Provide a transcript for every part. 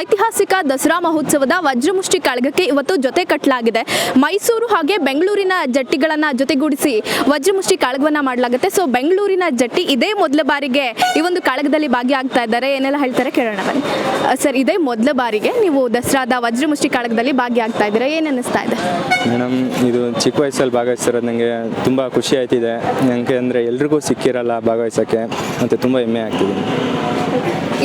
ಐತಿಹಾಸಿಕ ದಸರಾ ಮಹೋತ್ಸವದ ವಜ್ರಮುಷ್ಟಿ ಕಾಳಗಕ್ಕೆ ಇವತ್ತು ಜೊತೆ ಕಟ್ಟಲಾಗಿದೆ ಮೈಸೂರು ಹಾಗೆ ಬೆಂಗಳೂರಿನ ಜಟ್ಟಿಗಳನ್ನು ಜೊತೆಗೂಡಿಸಿ ವಜ್ರಮುಷ್ಟಿ ಕಾಳಗವನ್ನ ಮಾಡಲಾಗುತ್ತೆ. ಸೊ ಬೆಂಗಳೂರಿನ ಜಟ್ಟಿ ಇದೇ ಮೊದಲ ಬಾರಿಗೆ ಈ ಒಂದು ಕಾಳಗದಲ್ಲಿ ಭಾಗಿಯಾಗ್ತಾ ಇದ್ದಾರೆ. ಏನೆಲ್ಲ ಹೇಳ್ತಾರೆ ಕೇಳೋಣ ಬನ್ನಿ. ಸರ್, ಇದೇ ಮೊದಲ ಬಾರಿಗೆ ನೀವು ದಸರಾದ ವಜ್ರಮುಷ್ಟಿ ಕಾಳಗದಲ್ಲಿ ಭಾಗಿಯಾಗ್ತಾ ಇದ್ದೀರಾ? ಏನು ಇದೆ? ಮೇಡಮ್, ಇದು ಚಿಕ್ಕ ವಯಸ್ಸಲ್ಲಿ ಭಾಗವಹಿಸಿರೋದು ನನಗೆ ತುಂಬ ಖುಷಿ ಆಯ್ತಿದೆ. ನನಗೆ ಅಂದರೆ ಎಲ್ರಿಗೂ ಸಿಕ್ಕಿರಲ್ಲ ಭಾಗವಹಿಸೋಕ್ಕೆ. ಮತ್ತು ತುಂಬ ಹೆಮ್ಮೆ ಆಗ್ತಿದೆ.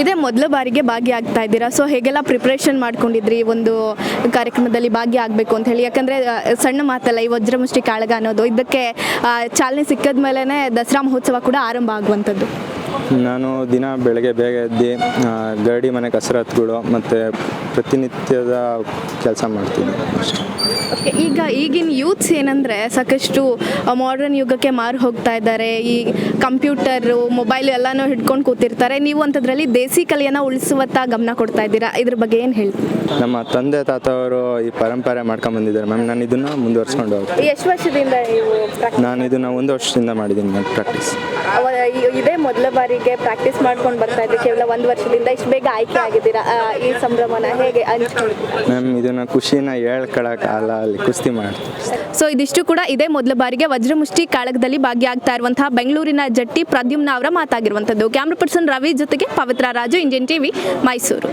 ಇದೇ, ಮೊದಲ ಬಾರಿಗೆ ಭಾಗಿಯಾಗ್ತಾ ಇದ್ದೀರಾ? ಸೊ ಹೇಗೆಲ್ಲ ಪ್ರಿಪ್ರೇಷನ್ ಮಾಡ್ಕೊಂಡಿದ್ರಿ ಒಂದು ಕಾರ್ಯಕ್ರಮದಲ್ಲಿ ಭಾಗಿಯಾಗಬೇಕು ಅಂತ ಹೇಳಿ? ಯಾಕಂದರೆ ಸಣ್ಣ ಮಾತಲ್ಲ, ಈ ವಜ್ರಮುಷ್ಟಿ ಕಾಳಗ ಅನ್ನೋದು. ಇದಕ್ಕೆ ಚಾಲನೆ ಸಿಕ್ಕದ ಮೇಲೇ ದಸರಾ ಮಹೋತ್ಸವ ಕೂಡ ಆರಂಭ ಆಗುವಂಥದ್ದು. ನಾನು ದಿನ ಬೆಳಗ್ಗೆ ಬೇಗ ಎದ್ದು ಗರಡಿ ಮನೆ ಕಸರತ್ತುಗಳು ಮತ್ತು ಪ್ರತಿನಿತ್ಯದ ಕೆಲಸ ಮಾಡ್ತೀನಿ. ಅಷ್ಟೇ ಓಕೆ ಈಗ ಈಗಿನ ಯೂತ್ಸ್ ಏನಂದರೆ ಸಾಕಷ್ಟು ಮಾಡರ್ನ್ ಯುಗಕ್ಕೆ ಮಾರು ಹೋಗ್ತಾ ಇದ್ದಾರೆ. ಈ ಕಂಪ್ಯೂಟರು ಮೊಬೈಲ್ ಎಲ್ಲನೂ ಹಿಡ್ಕೊಂಡು ಕೂತಿರ್ತಾರೆ. ನೀವು ಅಂಥದ್ರಲ್ಲಿ ದೇಸಿ ಕಲೆಯನ್ನು ಉಳಿಸುವತ್ತ ಗಮನ ಕೊಡ್ತಾ ಇದ್ದೀರಾ? ಇದ್ರ ಬಗ್ಗೆ ಏನು ಹೇಳಿ? ನಮ್ಮ ತಂದೆ ತಾತ ಅವರು ಈ ಪರಂಪರೆ ಮಾಡ್ಕೊಂಬಂದಿದ್ದಾರೆ ಮ್ಯಾಮ್ ನಾನು ಇದನ್ನು ಮುಂದುವರ್ಸ್ಕೊಂಡು ಹೋಗ್ತೀನಿ. ಎಷ್ಟು ವರ್ಷದಿಂದ ನೀವು ನಾನು ಇದನ್ನು ಒಂದು ವರ್ಷದಿಂದ ಮಾಡಿದ್ದೀನಿ ಮ್ಯಾಮ್ ಪ್ರಾಕ್ಟೀಸ್ ಮೊದಲ ಬಾರಿಗೆ ಪ್ರಾಕ್ಟೀಸ್ ಮಾಡ್ಕೊಂಡು ಬರ್ತಾ ಇದ್ದೆ ಕೇವಲ ಒಂದು ವರ್ಷದಿಂದ ಇಷ್ಟು ಬೇಗ ಆಯ್ಕೆ ಆಗಿದ್ದೀರಾ ಈ ಸಂಭ್ರಮನ ಹೇಗೆ ಮ್ಯಾಮ್ ಇದನ್ನ ಖುಷಿನ ಹೇಳ್ಕೊಳಕ್ಕಾಗಲ್ಲ ಅಲ್ಲಿ ಕುಸ್ತಿ ಮಾಡ್ತೀನಿ ಸೊ ಇದಿಷ್ಟು ಕೂಡ ಇದೇ ಮೊದಲ ಬಾರಿಗೆ ವಜ್ರಮುಷ್ಟಿ ಕಾಳಗದಲ್ಲಿ ಭಾಗಿಯಾಗ್ತಾ ಇರುವಂತಹ ಬೆಂಗಳೂರಿನ ಜಟ್ಟಿ ಪ್ರದ್ಯುಮ್ನ ಅವರ ಮಾತಾಗಿರುವಂಥದ್ದು. ಕ್ಯಾಮ್ರಾ ಪರ್ಸನ್ ರವಿ ಜೊತೆಗೆ ಪವಿತ್ರ ರಾಜು ಇಂಡಿಯನ್ ಟಿವಿ ಮೈಸೂರು